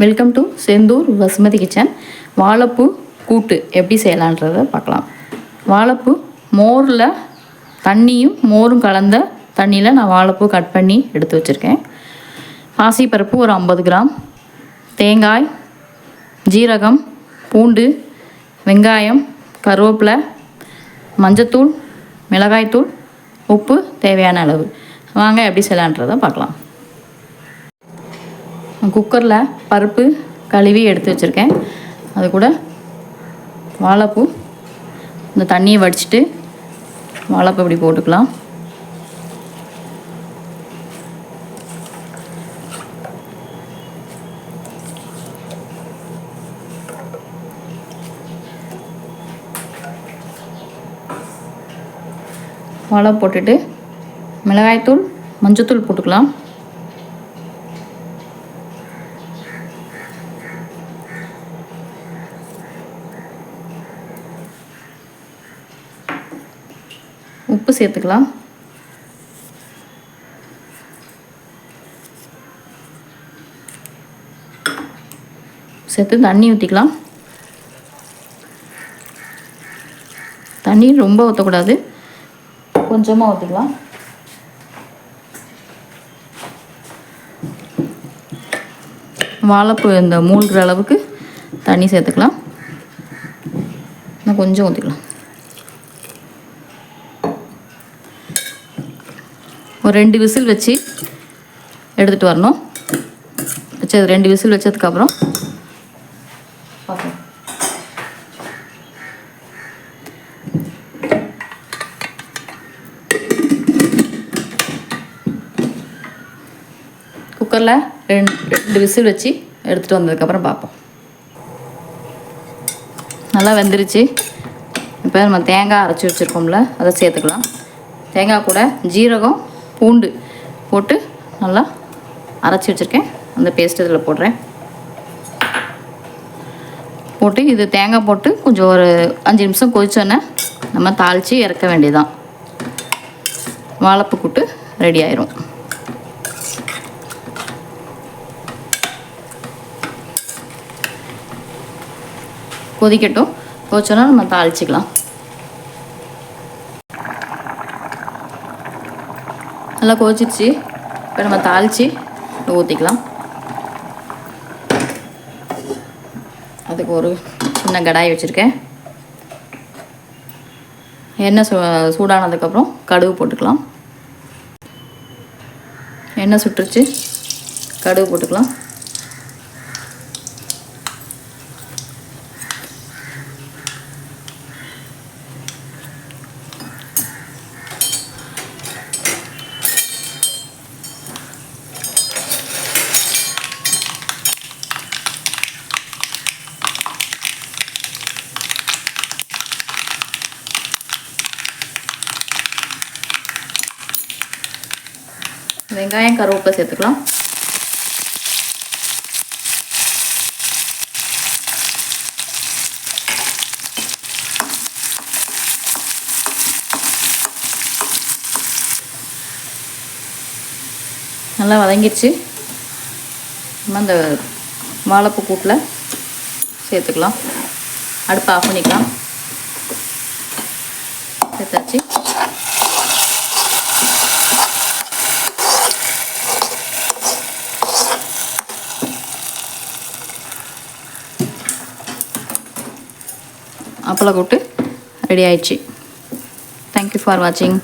Welcome to Senthur Vasumathi kitchen வாழைப்பூ கூட்டு எப்படி செய்யலான்றதை பார்க்கலாம். வாழைப்பூ மோரில் தண்ணியும் மோரும் கலந்த தண்ணியில் நான் வாழைப்பூ கட் பண்ணி எடுத்து வச்சுருக்கேன். பாசிப்பருப்பு ஒரு ஐம்பது கிராம். தேங்காய் ஜீரகம் பூண்டு வெங்காயம் கருவேப்பிலை மஞ்சத்தூள் மிளகாய்த்தூள் உப்பு தேவையான அளவு. வாங்க எப்படி செய்யலான்றதை பார்க்கலாம். குக்கரில் பருப்பு கழுவி எடுத்து வச்சுருக்கேன். அது கூட வாழைப்பூ இந்த தண்ணியை வடிச்சிட்டு வாழைப்பூ இப்படி போட்டுக்கலாம். வாழை போட்டுட்டு மிளகாய்த்தூள் மஞ்சத்தூள் போட்டுக்கலாம். உப்பு சேர்த்துக்கலாம். சேர்த்து தண்ணி ஊற்றிக்கலாம் தண்ணி ரொம்ப ஊற்றக்கூடாது கொஞ்சமாக ஊற்றிக்கலாம் வாழைப்பூ இந்த மூழ்கிற அளவுக்கு தண்ணி சேர்த்துக்கலாம். நான் கொஞ்சம் ஊற்றிக்கலாம் ஒரு ரெண்டு விசில் வச்சு எடுத்துகிட்டு வரணும். வச்சது ரெண்டு விசில் வச்சதுக்கப்புறம் பார்ப்போம் குக்கரில் ரெண்டு ரெண்டு விசில் வச்சு எடுத்துகிட்டு வந்ததுக்கப்புறம் பார்ப்போம். நல்லா வெந்துருச்சு. இப்போ நம்ம தேங்காய் அரைச்சி வச்சுருக்கோம்ல அதை சேர்த்துக்கலாம். தேங்காய் கூட ஜீரகம் பூண்டு போட்டு நல்லா அரைச்சி வச்சுருக்கேன். அந்த பேஸ்ட் இதில் போடுறேன். போட்டு இது தேங்காய் போட்டு கொஞ்சம் ஒரு அஞ்சு நிமிஷம் கொதிச்சோன்னே நம்ம தாளித்து இறக்க வேண்டியதான் வாழைப்பு கூட்டு ரெடி ஆயிரும். கொதிக்கட்டும். கொதிச்சோன்னா நம்ம தாளிச்சிக்கலாம். நல்லா கொதிச்சிருச்சு இப்போ நம்ம தாளித்து ஊற்றிக்கலாம் அதுக்கு ஒரு சின்ன கடாய் வச்சுருக்கேன். எண்ணெய் சூ சூடானதுக்கப்புறம் கடுகு போட்டுக்கலாம். எண்ணெய் சுட்டுருச்சு. கடுகு போட்டுக்கலாம். வெங்காயம் கருவேப்பிலை சேர்த்துக்கலாம். நல்லா வதங்கிடுச்சு. நம்ம அந்த வாழைப்பூ கூட்டில் சேர்த்துக்கலாம். அடுப்பை ஆஃப் பண்ணிக்கலாம். சேர்த்தாச்சு. அப்பளக்கூட்டு ரெடி ஆயிடுச்சு. தேங்க்யூ ஃபார் வாட்சிங்